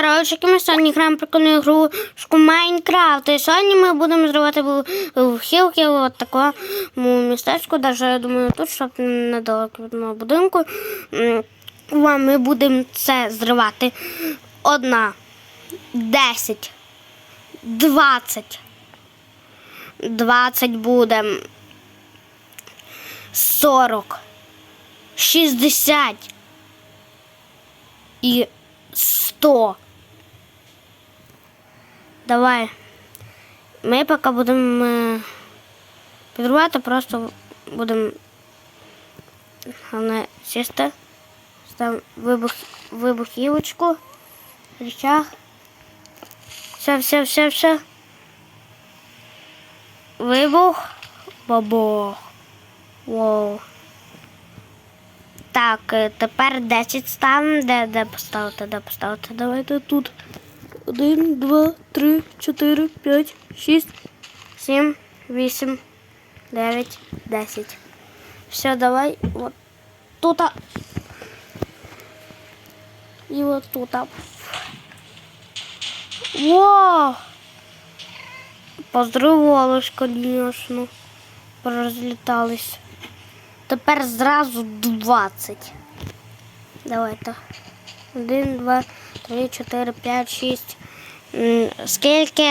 Коротше, ми сьогодні граємо прикольну ігрушку Майнкрафт. І сьогодні ми будемо зривати вхилки от такому містечку. Даже, я думаю, тут, щоб недалеко від мого будинку. Ми будемо це зривати. Одна, десять, двадцять. Двадцять буде. Сорок. Шістдесят. І сто. Давай. Ми поки будемо е, підривати, просто будемо головне сісти. Став вибух, вибухівочку. Рычаг. Все, все, все, все. Вибух. Бабох. Воу. Так, е, тепер 10 ставимо. Де, де поставити, де поставити? Давайте тут. 1, 2, 3, 4, 5, 6, 7, 8, 9, 10. Все, давай. Вот тут. І вот тут. Вау! Поздравилась, конечно. Порозлітались. Тепер зразу 20. Давайте. 1, 2, 3, 4, 5, 6. Скільки?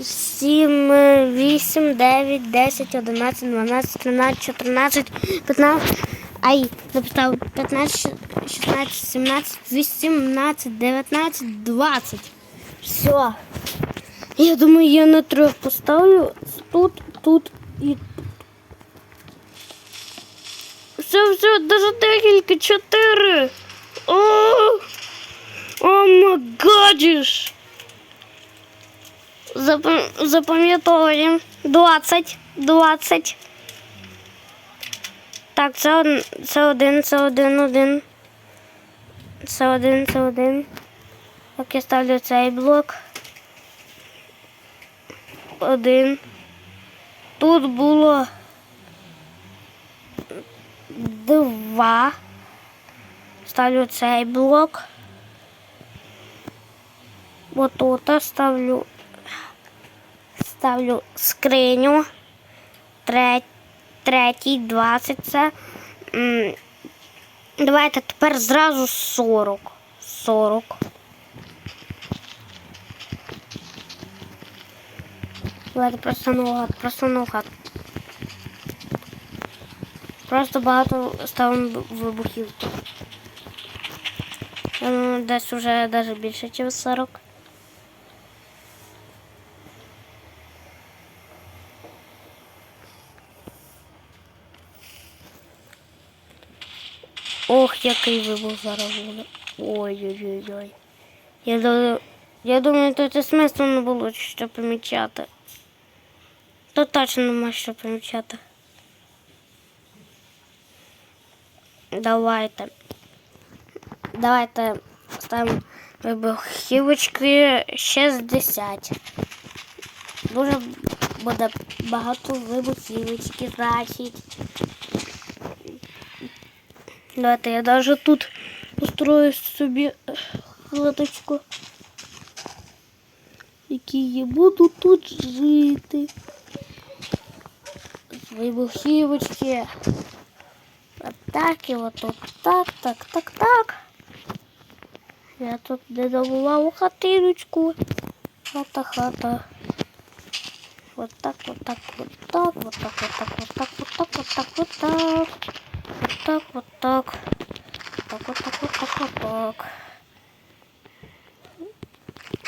7, 8, 9, 10, 11, 12, 13, 14, 15. Ай, написав 15, 16, 17, 18, 19, 20. Все. Я думаю, я на трьох поставлю. Тут, тут і все, все, даже декілька, чотири. О, о магадіш. Запам- Запам'ятовуємо. Двадцять, двадцять. Так, це, од- це один, це один, один. Це один, це один. Так, я ставлю цей блок. Один. Тут було два. Ставлю цей блок. Вот тут ставлю, ставлю скриню. Третій, 20 це. Давайте тепер зразу 40. 40. Давайте просто наугад, просто наугад. Просто багато ставимо вибухів. Десь вже навіть більше, ніж 40. Ох, який вибух зараз буде. Ой-ой-ой. Я, думаю- я думаю, тут і смислу не було що помічати. Тут точно нема що помічати. Давайте. Давайте ставимо вибухівочки 60. Дуже буде багато вибухівочки, значить. Давайте я даже тут устрою собі хаточку. Які я буду тут жити. Вибухівочки. Вот так и вот тут так, так, так, так. Я тут додавала хатиночку. Хата, хата. Вот так, вот так, вот так, вот так, вот так, вот так, вот так, вот так, вот так. Вот так, вот так. Так, вот так, вот так, вот так.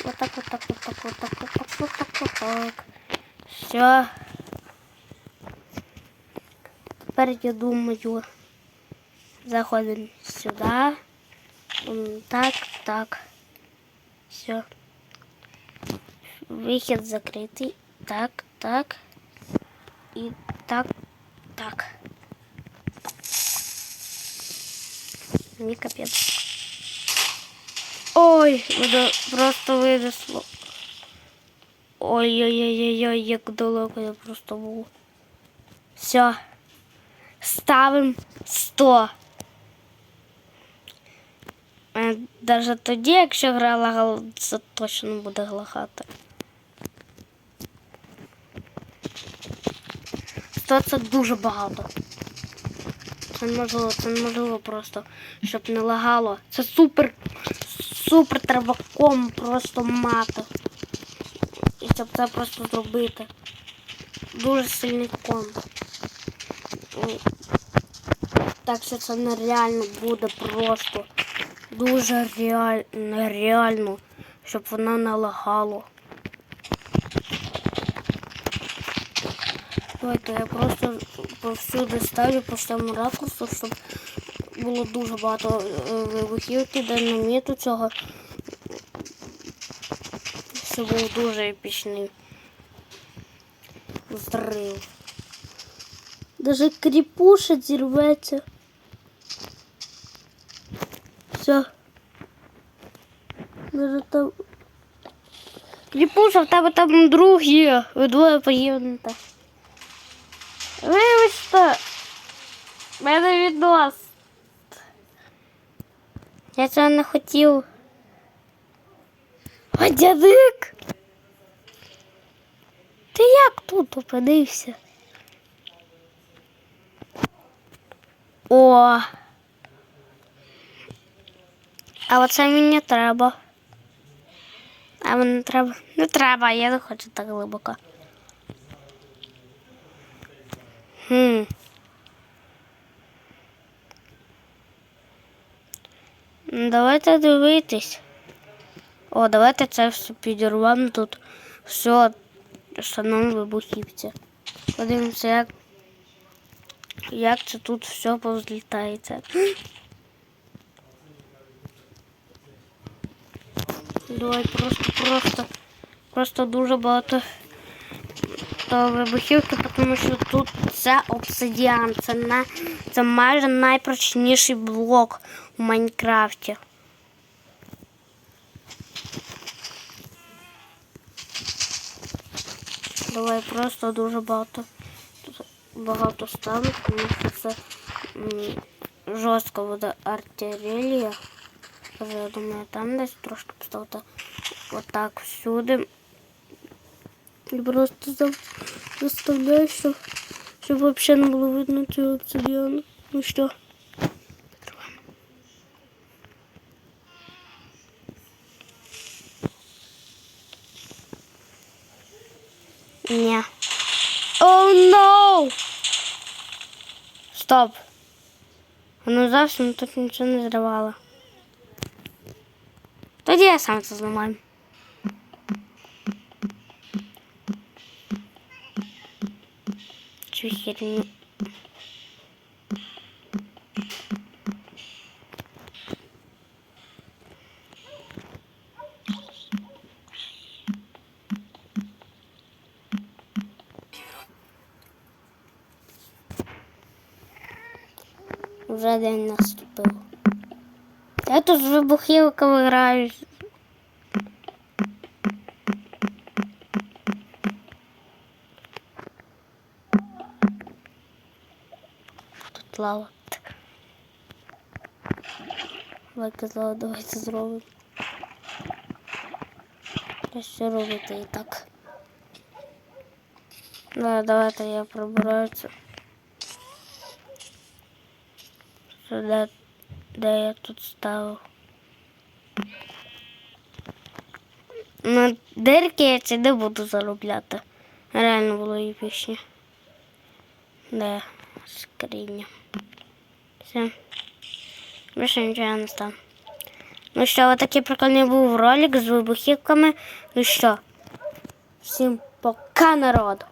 Вот так, вот так, вот так, вот так, вот так, вот так, вот так. Все. Тепер я думаю, заходимо сюди. Так, так. Все. Вихід закритий. Так, так. І так, так. Мені капець. Ой, мене просто винесло. Ой-ой-ой-ой, як далеко я просто був. Все. Ставим 100. Навіть тоді, якщо гра лагала, це точно буде лагати. Сто це дуже багато. Це неможливо, це неможливо просто, щоб не лагало. Це супер, супер треба ком просто мати. І щоб це просто зробити. Дуже сильний ком. Так що це нереально буде просто. Дуже реаль... нереально, щоб воно не лагало. Давайте я просто повсюди ставлю по всьому ракурсу, щоб було дуже багато е, вибухівки, динаміту цього. Це був дуже епічний взрив. Даже кріпуша зірветься. Все. Там. Кріпуша, в тебе там друг є. Ви двоє поєднуєте. Вибачте. в Мене віднос. Я цього не хотів. О, дядик! Ти як тут опинився? О. А оце мені не треба. А мені не треба. Не треба, я не хочу так глибоко. Хм. Ну, Давайте дивитись. О, давайте це все підірвемо тут. Все встановимо вибухівці. Подивимося, як, як це тут все повзлітається. Давай просто, просто, просто дуже багато то вибухівки, тому що тут це обсидіан. Це, на, це майже найпрочніший блок у Майнкрафті. Давай просто дуже багато тут багато ставити, тому що це м, жорстко буде артилерія. Вже, Я думаю, там десь трошки поставити отак всюди. І просто заставляю, щоб, щоб взагалі не було видно цього обсидіану. Ну що? Ні. О, no! Стоп. Воно зовсім тут нічого не зривало. Będzie ja sam to złamałem. Oczywiście nie... Żaden nas Я тут з граю. Тут лава. Лайки злава, давайте зробимо. Що робити і так? Да, давайте я прибираю це. Сюди, де я тут ставив. На дирки я це не буду заробляти. Реально було епічні. Де скриня. Все. Більше нічого не став. Ну що, отакий прикольний був ролик з вибухівками. Ну що, всім пока, народ!